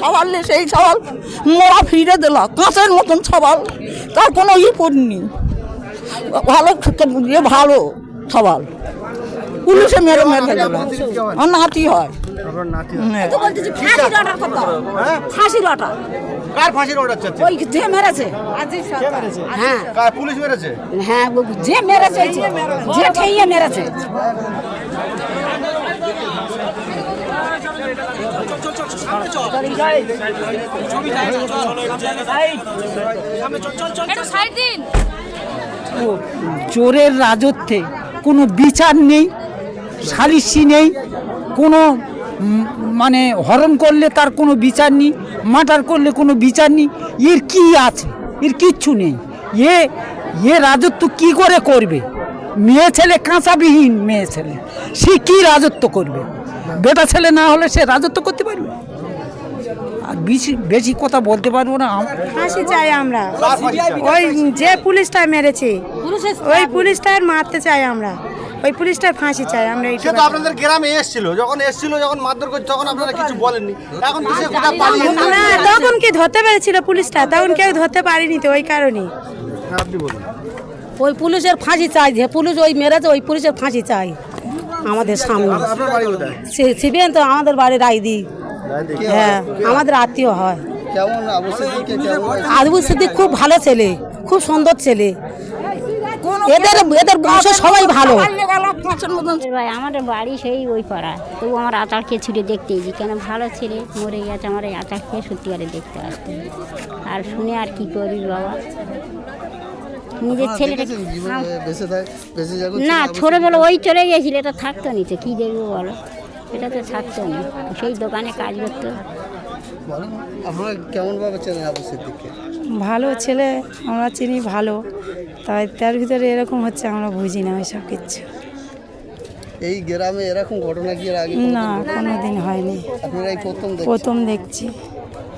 সওয়াল সেই সওয়াল। মোড়া ফিরে দিল কাঁচের মতন সওয়াল। তার কোনো ই পড়িনি ভালো ভালো সওয়াল। পুলিশে মেরে মেরে আমার নাতি হয়। আপনার নাতি। তো বলতেছি ফাঁসির অর্ডার করতে হবে হ্যাঁ? ফাঁসির অর্ডার। কার ফাঁসির অর্ডার চাচ্ছে? ওই যে মেরেছে। হ্যাঁ। কার পুলিশ মেরেছে? হ্যাঁ ও যে মেরেছে ওই যে- যে ঠেইয়ে মেরেছে। চোরের রাজত্বে কোনো বিচার নেই সালিসি নেই কোনো মানে হরণ করলে তার কোনো বিচার নেই মার্ডার করলে কোনো বিচার নেই এর কি আছে? এর কিচ্ছু নেই। এ এ রাজত্ব কি করে করবে? মেয়ে ছেলে কাঁচাবিহীন মেয়ে ছেলে সে কী রাজত্ব করবে? বেটা ছেলে না হলে সে রাজত্ব করতে পারবে? আর বেশি বেশি কথা বলতে পারব না ফাঁসি চাই আমরা? ওই যে পুলিশটা মেরেছে ওই পুলিশটার মারতে চাই আমরা। ওই পুলিশটার ফাঁসি চাই আমরা সে তো আপনাদের গ্রামে এসেছিল যখন এসেছিল যখন মারধর করছে তখন আপনারা কিছু বলেননি। এখন তো সে কোথায় পালিয়ে না। তখন কি ধরতে পেরেছিল পুলিশটা? তখন কেউ ধরতে পারেনি তো ওই কারণে হ্যাঁ, আপনি বলুন। ওই পুলিশের ফাঁসি চাই যে পুলিশ ওই মেরেছে ওই পুলিশের ফাঁসি চাই। আমাদের সামনে। সিবিএন তো আমাদের বাড়ির আইদি হ্যাঁ আমাদের আত্মীয় হয়। কেমন? অবস্থা কেমন? আদবুল সিদ্দিক খুব ভালো ছেলে খুব সুন্দর ছেলে। এদের এদের বংশ সবাই ভালো। ভাই আমাদের বাড়ি সেই ওই পাড়া। তবু আমার আচার খেয়ে ছুটে দেখতে এসেছি কেন ভালো ছেলে মরে গেছে আমার এই আচার খেয়ে সত্যিকারে দেখতে আসতে আর শুনে আর কি করি বাবা? নিজের ছেলেটা না ছোটবেলা ওই চলে গেছিল এটা থাকতো নি তো কী দেখব বলো? এটা তো থাকতো না। সেই দোকানে কাজ করতো। আপনারা কেমন ভাবে চেনেন আবু সিদ্দিককে? ভালো ছেলে আমরা চিনি ভালো। তাই তার ভিতরে এরকম হচ্ছে আমরা বুঝি না ওইসব কিচ্ছু এই গ্রামে এরকম ঘটনা কি আগে না কোনো দিন হয়নি। আপনারা এই প্রথম প্রথম দেখছি।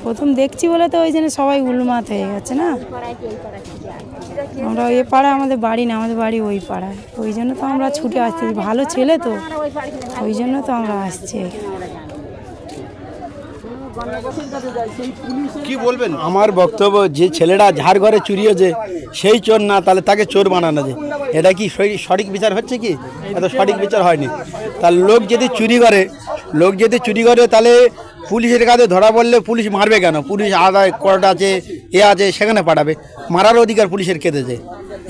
প্রথম দেখছি বলে তো ওই জন্য সবাই উলমাত হয়ে গেছে না? আমরা এ পাড়ায় আমাদের বাড়ি না আমাদের বাড়ি ওই পাড়ায়। ওই জন্য তো আমরা ছুটে আসছি। ভালো ছেলে তো। ওই জন্য তো আমরা আসছি। কি বলবেন? আমার বক্তব্য, যে ছেলেটা ঝাড় ঘরে চুরি হয়েছে, সেই চোর না, তাহলে তাকে চোর বানানো যায় এটা কি সঠিক বিচার হচ্ছে কি? এত সঠিক বিচার হয়নি। তার লোক যদি চুরি করে, লোক যদি চুরি করে, তাহলে পুলিশের কাছে ধরা পড়লে পুলিশ মারবে কেন? পুলিশ আদায় কোর্ট আছে, এ আছে, সেখানে পাঠাবে। মারার অধিকার পুলিশের কেঁদেছে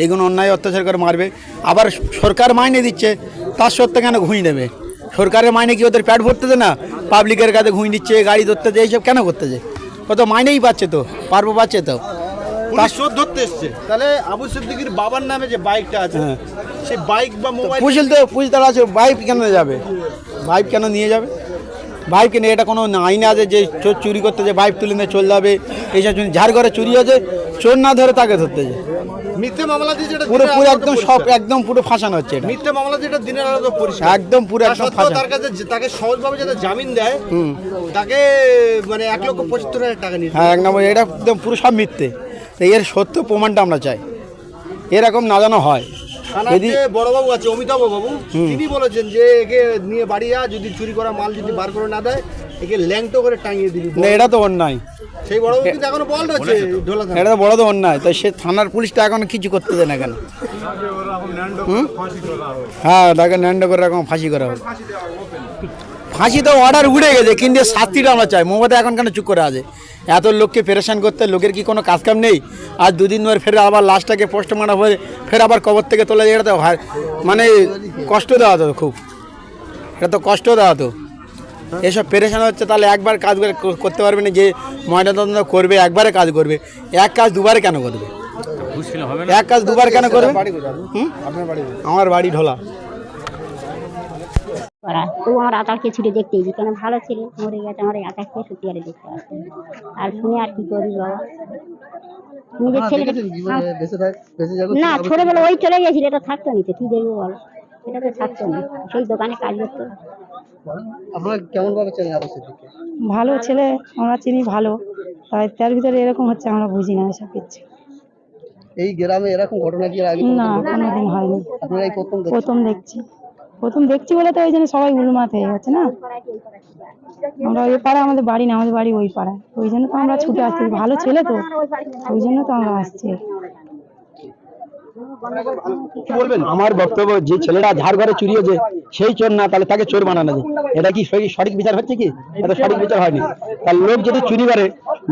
এগুলো অন্যায় অত্যাচার করে মারবে। আবার সরকার মাইনে দিচ্ছে, তার সত্ত্বে কেন ঘুষ নেবে? সরকারের মাইনে কি ওদের প্যাড ভরতেছে না? পাবলিকের কাছে ঘুষ নিচ্ছে গাড়ি ধরতেছে এইসব কেন করতেছে? ও তো মাইনেই পাচ্ছে তো পারব পাচ্ছে তো। ধরতে এসছে। তাহলে আবু সিদ্দিকের বাবার নামে যে বাইকটা আছে হ্যাঁ। সেই বাইক বা মোবাইল পুষিল তো পুষতার আছে বাইক কেন যাবে? বাইক কেন নিয়ে যাবে? বাইক কিনে এটা কোনো আইনে আছে যে চোর চুরি করতে যে বাইক তুলে নিয়ে চলে যাবে? এইসব ঘরে চুরি হয়েছে চোর না ধরে তাকে ধরতে যে মিথ্যে মামলা দিয়ে যেটা পুরো দিনের পুরো একদম সব একদম পুরো ফাঁসানো হচ্ছে এটা। মিথ্যে মামলা যেটা দিনের পরিষ্কার। একদম পুরো তা একদম ফাঁসানো। তার কাছে তাকে সহজভাবে যাতে জামিন দেয় তাকে মানে এক লক্ষ পঁচাত্তর হাজার টাকা নিয়ে হ্যাঁ এক নম্বর এটা একদম পুরো সব মিথ্যে। তো এর সত্য প্রমাণটা আমরা চাই। এরকম না যেন হয়। যদি বড়বাবু আছে অমিতাভ বাবু তিনি বলেছেন যে একে নিয়ে বাড়ি যা যদি চুরি করা মাল যদি বার করে না দেয় একে ল্যাংটো করে টাঙিয়ে দিবি না এটা তো অন্যায়। সেই বড়বাবু কিন্তু এখনও বল ঢোলা এটা তো বড় তো অন্যায় তো সে থানার পুলিশটা এখন কিছু করতে দেয় না কেন? হ্যাঁ তাকে ন্যান্ড করে রকম ফাঁসি করা হবে ফাঁসি তো অর্ডার উড়ে গেছে কিন্তু শাস্তিটা আমরা চাই। মমতা এখন কেন চুপ করে আছে? এত লোককে পেরেশান করতে লোকের কি কোনো কাজ কাম নেই? আর দুদিন ধরে ফের আবার লাশটাকে পোস্ট মারা হয়ে ফের আবার কবর থেকে তোলা যায় এটা তো মানে কষ্ট দেওয়া তো খুব। এটা তো কষ্ট দেওয়া তো। এসব পেরেশান হচ্ছে তাহলে একবার কাজ করে করতে পারবে না যে ময়নাতদন্ত করবে একবারে কাজ করবে। এক কাজ দুবারে কেন করবে? এক কাজ দুবার কেন করবে? আমার বাড়ি ঢোলা। তবু আমার খেয়ে দেখতে এসেছি। কেন ভালো ছেলে মরে গেছে আমার এই আচার খেয়ে দেখতে আসতে আর শুনে আর কি করি বাবা? নিজের ছেলেটা না ছোটবেলা ওই চলে গেছিল এটা থাকতো নি তো কি দেখব বলো? এটা তো থাকতো না। সেই দোকানে কাজ করতো। আপনারা কেমন ভাবে চেনেন ভালো ছেলে আমরা চিনি ভালো। তাই তার ভিতরে এরকম হচ্ছে আমরা বুঝি না এসব কিছু। এই গ্রামে এরকম ঘটনা কি আগে না কোনোদিন হয়নি। আপনারা এই প্রথম প্রথম দেখছি। প্রথম দেখছি বলে তো ওই জন্য সবাই উলমাত হয়ে যাচ্ছে না? আমরা ওই পাড়া আমাদের বাড়ি না আমাদের বাড়ি ওই পাড়ায়। ওই জন্য তো আমরা ছুটে আসছি। ভালো ছেলে তো ওই জন্য তো আমরা আসছি। বলবেন? আমার বক্তব্য যে ছেলেটা ঝাড় ঘরে চুরিয়েছে সেই চোর না তাহলে তাকে চোর বানানো যায়। এটা কি সঠিক বিচার হচ্ছে কি? এটা সঠিক বিচার হয়নি। তাহলে লোক যদি চুরি করে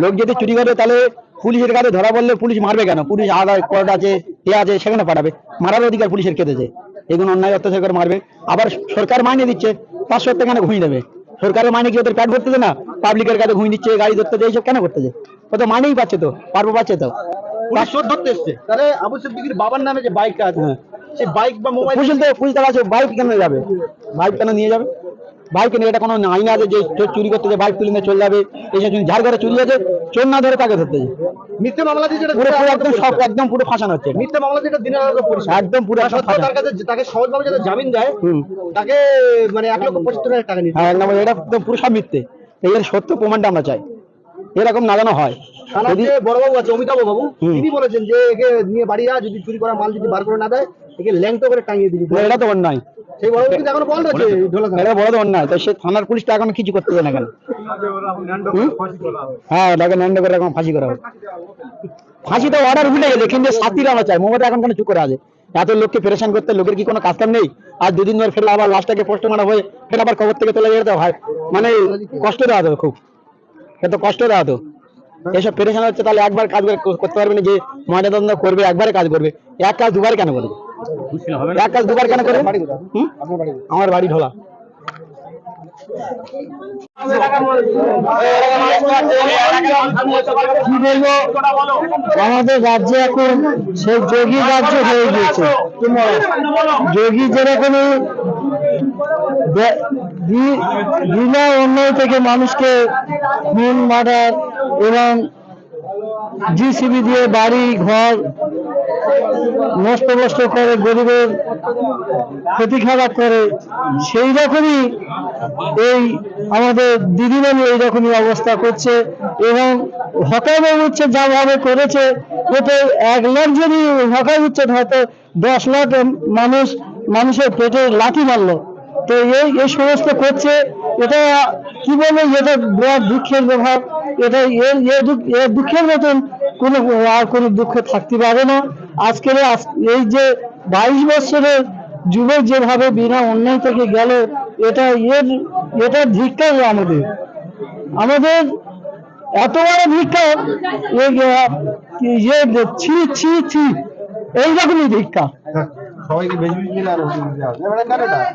লোক যদি চুরি করে তাহলে পুলিশের কাছে ধরা বললে পুলিশ মারবে কেন? পুলিশ আদায় কোর্ট আছে এ আছে সেখানে পাঠাবে। মারার অধিকার পুলিশের কেটেছে এগুলো অন্যায় অত্যাচার করে মারবে। আবার সরকার মাইনে দিচ্ছে পাঁচশো টাকা ঘুমিয়ে দেবে? সরকারের মাইনে কি ওদের প্যাট ভরতেছে না? পাবলিকের কাছে ঘুমিয়ে দিচ্ছে গাড়ি ধরতেছে এইসব কেন করতেছে? ও তো মাইনেই পাচ্ছে তো পারব পাচ্ছে তো। পুলিশ চোর ধরতে এসছে। তাহলে আবু সিদ্দিকির বাবার নামে যে বাইকটা আছে হ্যাঁ। সেই বাইক বা মোবাইল পুলিশ তো পুলিশ আছে বাইক কেন যাবে? বাইক কেন নিয়ে যাবে? বাইক নিয়ে এটা কোনো আইন আছে যে চুরি করতে যে বাইক তুলে নিয়ে চলে যাবে? এইসব চুরি ঝাড় ঘরে চুরি আছে চোর না ধরে তাকে ধরতে যায় মিথ্যে মামলা দিয়ে যেটা পুরো একদম সব একদম পুরো ফাঁসানো হচ্ছে। মিথ্যে মামলা যেটা দিনের আলোকে পরিষ্কার। একদম পুরো তার কাছে তাকে সহজভাবে যাতে জামিন দেয় তাকে মানে এক লক্ষ হাজার টাকা নিতে হ্যাঁ এটা একদম পুরো সব মিথ্যে। এর সত্য প্রমাণটা আমরা চাই। এরকম না হয়। থানার যে বড়বাবু আছে অমিতাভ বাবু তিনি বলেছেন যে একে নিয়ে বাড়ি যা যদি চুরি করা মাল যদি বার করে না দেয় একে ল্যাংটো করে টাঙিয়ে দিবি। এটা তো অন্যায়। সেই বড়বাবু কিন্তু এখনও বন্ধ আছে ঢোলা এটা বড় তো অন্যায় তো সে থানার পুলিশটা এখন কিছু করতে দেয় না কেন? হ্যাঁ তাকে ন্যান্ড করে এখন ফাঁসি করা হোক ফাঁসি তো অর্ডার উঠে গেছে কিন্তু আমরা চাই মমতা এখন কেন চুপ করে আছে। এত লোককে পেরেশান করতে লোকের কি কোনো কাজ কাম নেই? আর দুদিন ধরে ফেলে আবার লাস্টটাকে পোস্ট মারা হয়ে ফের আবার খবর থেকে তুলে যেতে হয় মানে কষ্ট দেওয়া তো খুব। এত কষ্ট দেওয়া তো। এসব পেরেশান হচ্ছে, তাহলে একবার কাজ করতে পারবে না যে ময়নাতদন্ত করবে, একবারে কাজ করবে। এক কাজ দুবার কেন করবে? এক কাজ দুবার কেন করবে? আমার বাড়ি ঢোলা। আমাদের রাজ্যে এখন সেই যোগী রাজ্য হয়ে গিয়েছে। যোগী যেরকমই বিনা অন্যায় থেকে মানুষকে খুন, মার্ডার এবং জিসিবি দিয়ে বাড়ি, ঘর নষ্ট নষ্ট করে, গরিবের ক্ষতি খারাপ করে, সেই রকমই এই আমাদের দিদিমণি এই রকমই অবস্থা করছে এবং হকার উচ্ছেদ যা ভাবে করেছে, এতে এক লাখ যদি হকার উচ্ছেদ হয়তো দশ লাখ মানুষ, মানুষের পেটে লাঠি মারলো। তো এই এই সমস্ত করছে, এটা কি বলব, এটা বড় দুঃখের ব্যাপার। এটা এর এর দুঃখ- এর দুঃখের মতন কোনো, আর কোনো দুঃখ থাকতে পারে না। আজকের আজ- এই যে বাইশ বছরের যুবক যেভাবে বিনা অন্যায় থেকে গেল, এটা এর, এটা ধিক্কার আমাদের। আমাদের এত বড় ইয়ে ছি ছি ছি, এইরকমই সবাইকে বেশি দিলে আর